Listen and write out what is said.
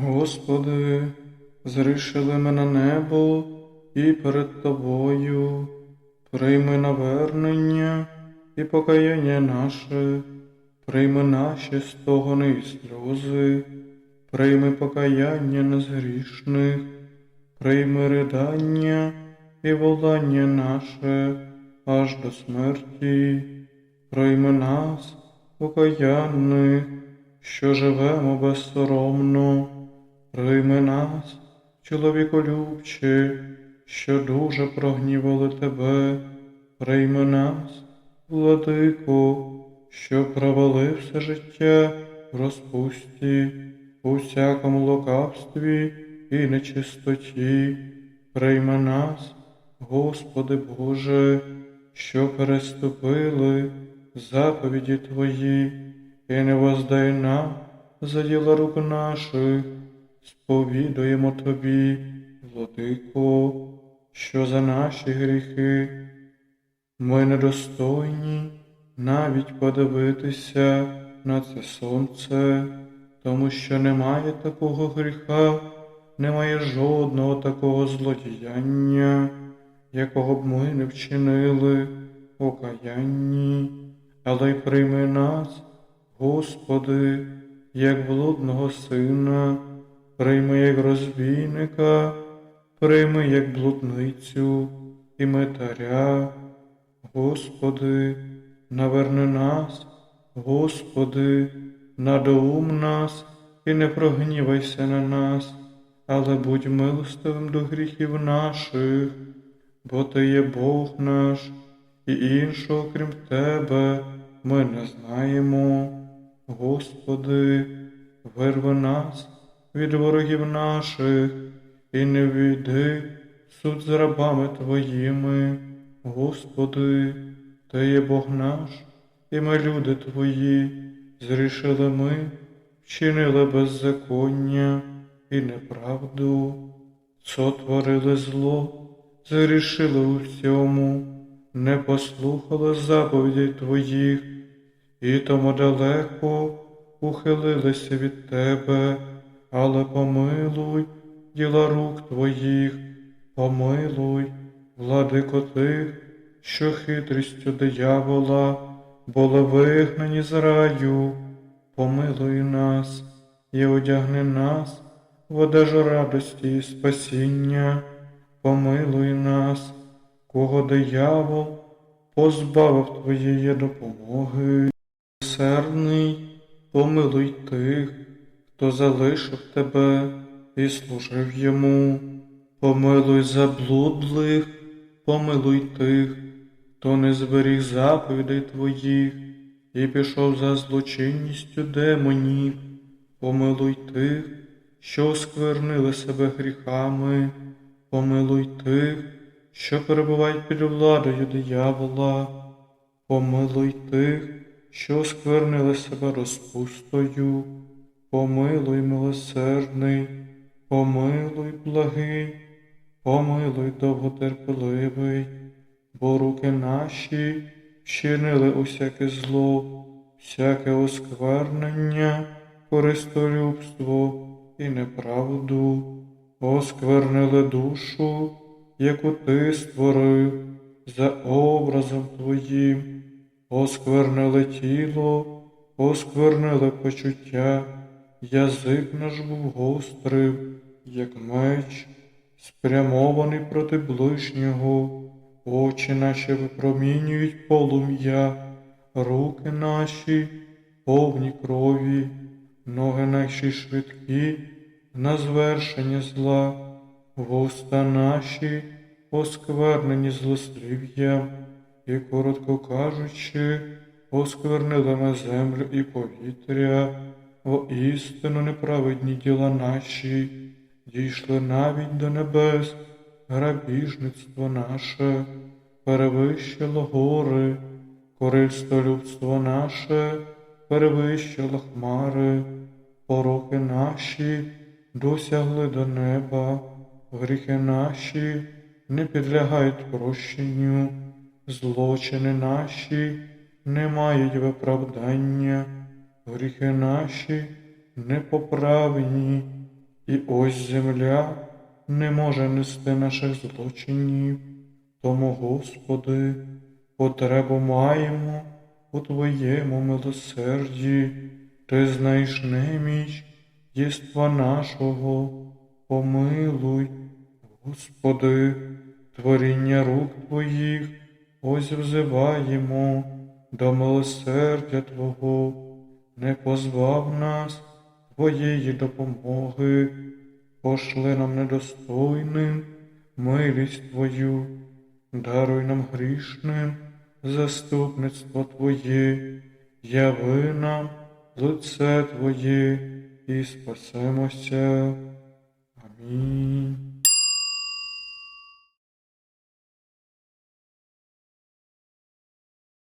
Господи, зрішили ми на небо і перед Тобою, прийми навернення і покаяння наше, прийми наші стогони і сльози, прийми покаяння незгрішних, прийми ридання і волання наше аж до смерті, прийми нас, покаянних, що живемо безсоромно, прийми нас, чоловіколюбче, що дуже прогнівали тебе, прийми нас, владико, що провели все життя в розпусті, у всякому лукавстві і нечистоті, прийми нас, Господи Боже, що переступили заповіді Твої, і не воздай нам за діла рук наших, сповідуємо Тобі, Владико, що за наші гріхи ми недостойні навіть подивитися на це сонце, тому що немає такого гріха, немає жодного такого злодіяння, якого б ми не вчинили в окаянні, але й прийми нас, Господи, як блудного сина, прийми як розбійника, прийми як блудницю і метаря. Господи, наверни нас, Господи, надоум нас і не прогнівайся на нас, але будь милостивим до гріхів наших, бо Ти є Бог наш, і іншого, крім Тебе, ми не знаємо. Господи, вирви нас від ворогів наших і не війди суд з рабами Твоїми. Господи, Ти є Бог наш, і ми, люди Твої, зрішили ми, вчинили беззаконня і неправду, сотворили зло, зрішили у всьому, не послухали заповідей Твоїх, і тому далеко ухилилися від Тебе, але помилуй діла рук Твоїх, помилуй, владико тих, що хитрістю диявола були вигнані з раю, помилуй нас і одягни нас в одежу радості і спасіння, помилуй нас, кого диявол позбавив Твоєї допомоги. Серний, помилуй тих, хто залишив тебе і служив йому, помилуй заблудлих, помилуй тих, хто не зберіг заповідей твоїх і пішов за злочинністю демонів, помилуй тих, що осквернили себе гріхами, помилуй тих, що перебувають під владою диявола, помилуй тих, що осквернили себе розпустою, помилуй милосердний, помилуй благий, помилуй довготерпеливий, бо руки наші вчинили усяке зло, всяке осквернення, користолюбство і неправду, осквернили душу, яку ти створив за образом твоїм, осквернили тіло, осквернили почуття, язик наш був гострий, як меч, спрямований проти ближнього, очі наші випромінюють полум'я, руки наші повні крові, ноги наші швидкі на звершення зла, вуста наші осквернені злослів'ям, і, коротко кажучи, осквернили на землю і повітря, воістину неправедні діла наші, дійшли навіть до небес, грабіжництво наше, перевищило гори, користолюбство наше, перевищило хмари, пороки наші досягли до неба, гріхи наші не підлягають прощенню, злочини наші не мають виправдання, гріхи наші непоправні, і ось земля не може нести наших злочинів. Тому, Господи, потребу маємо у Твоєму милосерді, Ти знаєш неміч єства нашого, помилуй, Господи, творіння рук Твоїх, ось взиваємо до милосердя Твого, не позбав нас Твоєї допомоги, пошли нам недостойним милість Твою, даруй нам грішним заступництво Твоє, яви нам лице Твоє і спасемося. Амінь.